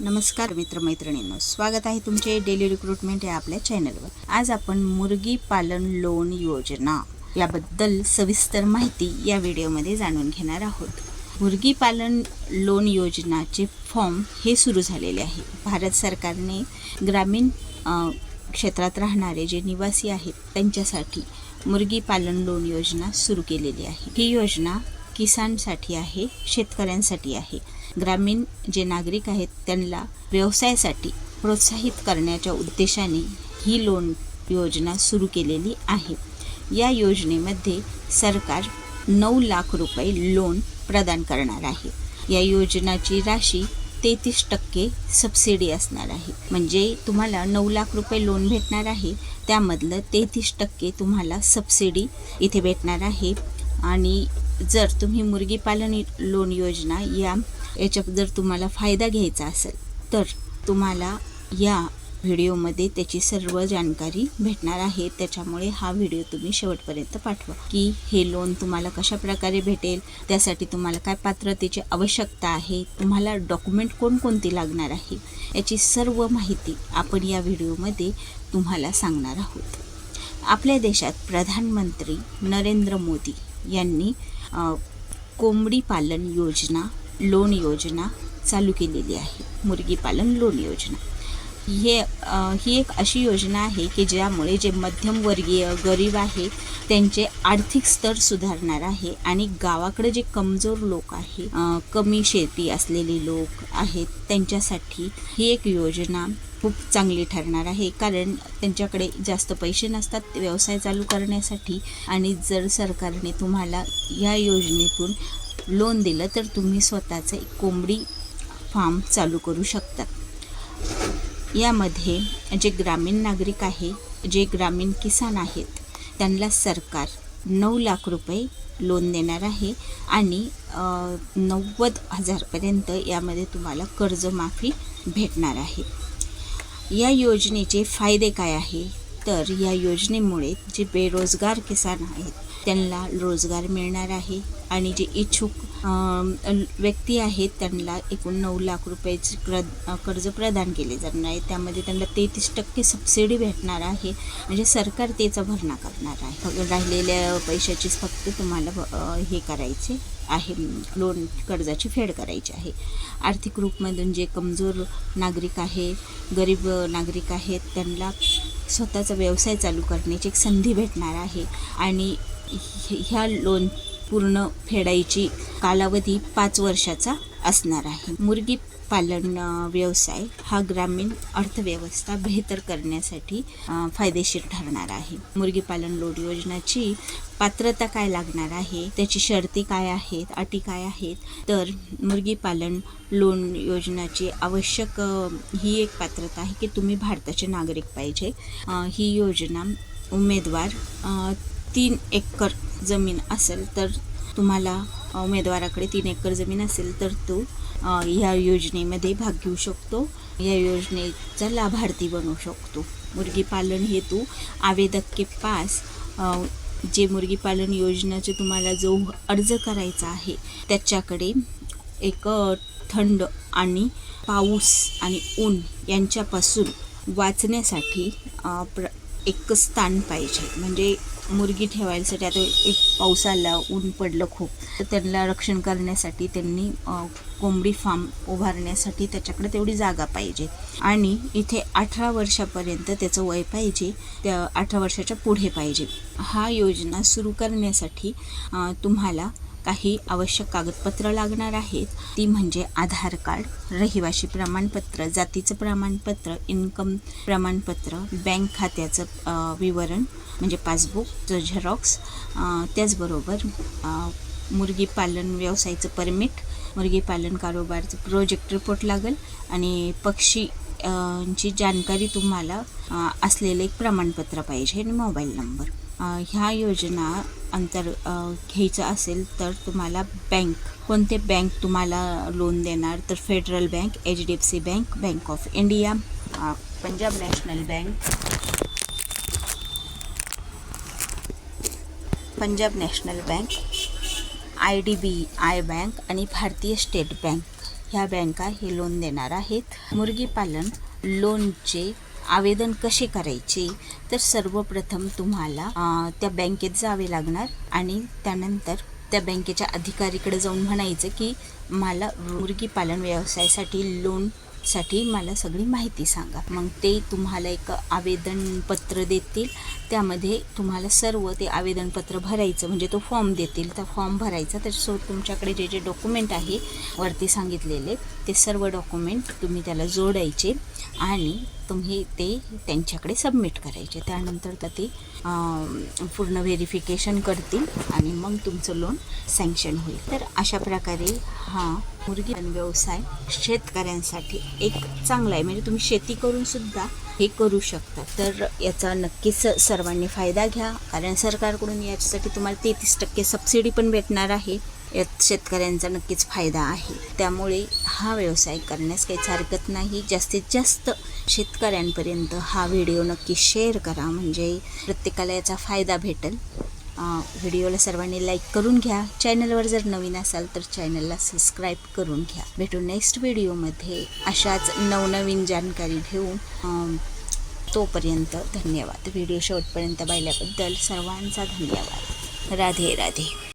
नमस्कार मित्रमैत्रिणींनो स्वागत आहे तुमचे डेली रिक्रुटमेंट या आपल्या चॅनलवर आज आपण मुर्गी पालन लोन योजना याबद्दल सविस्तर माहिती या व्हिडिओमध्ये जाणून घेणार आहोत. मुर्गी पालन लोन योजनाचे फॉर्म हे सुरू झालेले आहे. भारत सरकारने ग्रामीण क्षेत्रात राहणारे जे निवासी आहेत त्यांच्यासाठी मुर्गी पालन लोन योजना सुरू केलेली आहे. ही योजना किसानसाठी आहे शेतकऱ्यांसाठी आहे. ग्रामीण जे नागरिक आहेत त्यांना व्यवसायासाठी प्रोत्साहित करण्याच्या उद्देशाने ही लोन योजना सुरू केलेली आहे. या योजनेमध्ये सरकार नऊ लाख रुपये लोन प्रदान करणार आहे. या योजनाची राशी तेहतीस टक्के सबसिडी असणार आहे. म्हणजे तुम्हाला नऊ लाख रुपये लोन भेटणार आहे त्यामधलं तेहतीस टक्के तुम्हाला सबसिडी इथे भेटणार आहे. आणि जर तुम्ही मुर्गी पालन लोन योजना या याच्यात जर तुम्हाला फायदा घ्यायचा असेल तर तुम्हाला या व्हिडिओमध्ये त्याची सर्व जानकारी भेटणार आहे. त्याच्यामुळे हा व्हिडिओ तुम्ही शेवटपर्यंत पाठवा. की हे लोन तुम्हाला कशा प्रकारे भेटेल त्यासाठी तुम्हाला काय पात्रतेची आवश्यकता आहे तुम्हाला डॉक्युमेंट कोणकोणती लागणार आहे याची सर्व माहिती आपण या व्हिडिओमध्ये तुम्हाला सांगणार आहोत. आपल्या देशात प्रधानमंत्री नरेंद्र मोदी यांनी कोंबडी पालन योजना लोन योजना चालू केलेली आहे. मुर्गी पालन लोन योजना. हे ही एक अशी योजना आहे की ज्यामुळे जे मध्यमवर्गीय गरीब आहे त्यांचे आर्थिक स्तर सुधारणार आहे आणि गावाकडे जे कमजोर लोक आहे कमी शेती असलेले लोक आहेत त्यांच्यासाठी ही एक योजना खूप चांगली ठरणार आहे. कारण त्यांच्याकडे जास्त पैसे नसतात व्यवसाय चालू करण्यासाठी आणि जर सरकारने तुम्हाला या योजनेतून लोन दिलं तर तुम्ही स्वतःचं कोंबडी फार्म चालू करू शकतात यामध्ये जे ग्रामीण नागरिक आहे जे ग्रामीण किसान आहेत त्यांना सरकार नऊ लाख रुपये लोन देणार आहे आणि नव्वद हजारपर्यंत यामध्ये तुम्हाला कर्जमाफी भेटणार आहे. या योजनेचे फायदे काय आहे? तर या योजनेमुळे जे बेरोजगार किसान आहेत त्यांना रोजगार मिळणार आहे आणि जे इच्छुक व्यक्ती आहेत त्यांना एकूण नऊ लाख रुपयाचे क्र कर्ज प्रदान केले जाणार आहे. त्यामध्ये त्यांना तेहतीस टक्के सबसिडी भेटणार आहे. म्हणजे सरकार त्याचा भरणा करणार आहे. राहिलेल्या पैशाचीच फक्त तुम्हाला हे करायचे आहे लोन कर्जाची फेड करायची आहे. आर्थिक रूपमधून जे कमजोर नागरिक आहे गरीब नागरिक आहेत त्यांना स्वतःचा व्यवसाय चालू करण्याची एक संधी भेटणार आहे. आणि ह्या लोन पूर्ण फेडायची कालावधी पाच वर्षाचा असणार आहे. मुर्गी पालन व्यवसाय हा ग्रामीण अर्थव्यवस्था बेहतर करण्यासाठी फायदेशीर ठरणार आहे. मुर्गी पालन लोन योजनाची पात्रता काय लागणार आहे त्याची शर्ती काय आहेत अटी काय आहेत तर मुर्गी पालन लोन योजनाची आवश्यक ही एक पात्रता आहे की तुम्ही भारताचे नागरिक पाहिजे. ही योजना उमेदवार तीन एकर जमीन असेल तर तुम्हाला उमेदवाराकडे तीन एकर जमीन असेल तर तो ह्या योजनेमध्ये भाग घेऊ शकतो. या योजनेचा लाभार्थी बनू शकतो. मुर्गी पालन हेतू आवेदक के पास जे मुर्गी पालन योजनेचे तुम्हाला जो अर्ज करायचा आहे त्याच्याकडे एक थंड आणि पाऊस आणि ऊन यांच्यापासून वाचण्यासाठी प्र एक स्थान पाहिजे. म्हणजे मुर्गी ठेवायसाठी आता एक पाऊस आला ऊन पडलं खूप तर त्यांना रक्षण करण्यासाठी त्यांनी कोंबडी फार्म उभारण्यासाठी त्याच्याकडे तेवढी जागा पाहिजे. आणि इथे अठरा वर्षापर्यंत त्याचं वय पाहिजे त्या अठरा वर्षाच्या पुढे पाहिजे. हा योजना सुरू करण्यासाठी तुम्हाला काही आवश्यक कागदपत्र लागणार आहेत. ती म्हणजे आधार कार्ड रहिवाशी प्रमाणपत्र जातीचं प्रमाणपत्र इन्कम प्रमाणपत्र बँक खात्याचं विवरण म्हणजे पासबुकचं झेरॉक्स त्याचबरोबर मुर्गी पालन व्यवसायाचं परमिट मुर्गी पालन कारोबारचं प्रोजेक्ट रिपोर्ट लागेल आणि पक्षी ची जानकारी तुम्हाला असलेलं एक प्रमाणपत्र पाहिजे आणि मोबाईल नंबर. ह्या योजना अंतर घ्यायचं असेल तर तुम्हाला बँक कोणते बँक तुम्हाला लोन देणार? तर federal bank H D F C bank bank of India Punjab national bank Punjab national bank I D B I bank आणि भारतीय स्टेट बँक ह्या बँका हे लोन देणार आहेत. मुर्गीपालन लोनचे आवेदन कसे करायचे? तर सर्वप्रथम तुम्हाला त्या बँकेत जावे लागणार आणि त्यानंतर त्या बँकेच्या अधिकारीकडे जाऊन म्हणायचं की मला मुर्गी पालन व्यवसायासाठी लोनसाठी मला सगळी माहिती सांगा. मग ते तुम्हाला एक आवेदन पत्र देतील. त्यामध्ये तुम्हाला सर्व ते आवेदनपत्र भरायचं म्हणजे तो फॉर्म देतील. त्या फॉर्म भरायचा. त्याच्यासोबत तुमच्याकडे जे जे डॉक्युमेंट आहे वरती सांगितलेले. ते सर्व डॉक्युमेंट तुम्ही त्याला जोडायचे आणि तुम्ही ते त्यांच्याकडे सबमिट करायचे. त्यानंतर तर ते पूर्ण व्हेरिफिकेशन करतील आणि मग तुमचं लोन सँक्शन होईल. तर अशा प्रकारे हा मुर्गी व्यवसाय शेतकऱ्यांसाठी एक चांगला आहे. म्हणजे तुम्ही शेती करूनसुद्धा हे करू शकता. तर याचा नक्कीच सर्वांनी फायदा घ्या. कारण सरकारकडून याच्यासाठी तुम्हाला तेहतीस टक्के सबसिडी पण भेटणार आहे. यात शेतकऱ्यांचा नक्कीच फायदा आहे. त्यामुळे हा व्यवसाय करण्यास काहीच हरकत नाही. जास्तीत जास्त शेतकऱ्यांपर्यंत हा व्हिडिओ नक्की शेअर करा. म्हणजे प्रत्येकाला याचा फायदा भेटेल. व्हिडिओला सर्वांनी लाईक करून घ्या. चॅनलवर जर नवीन असाल तर चॅनलला सबस्क्राईब करून घ्या. भेटू नेक्स्ट व्हिडिओमध्ये अशाच नवनवीन जानकारी घेऊन. तोपर्यंत धन्यवाद. व्हिडिओ शेवटपर्यंत पाहिल्याबद्दल सर्वांचा धन्यवाद. राधे राधे.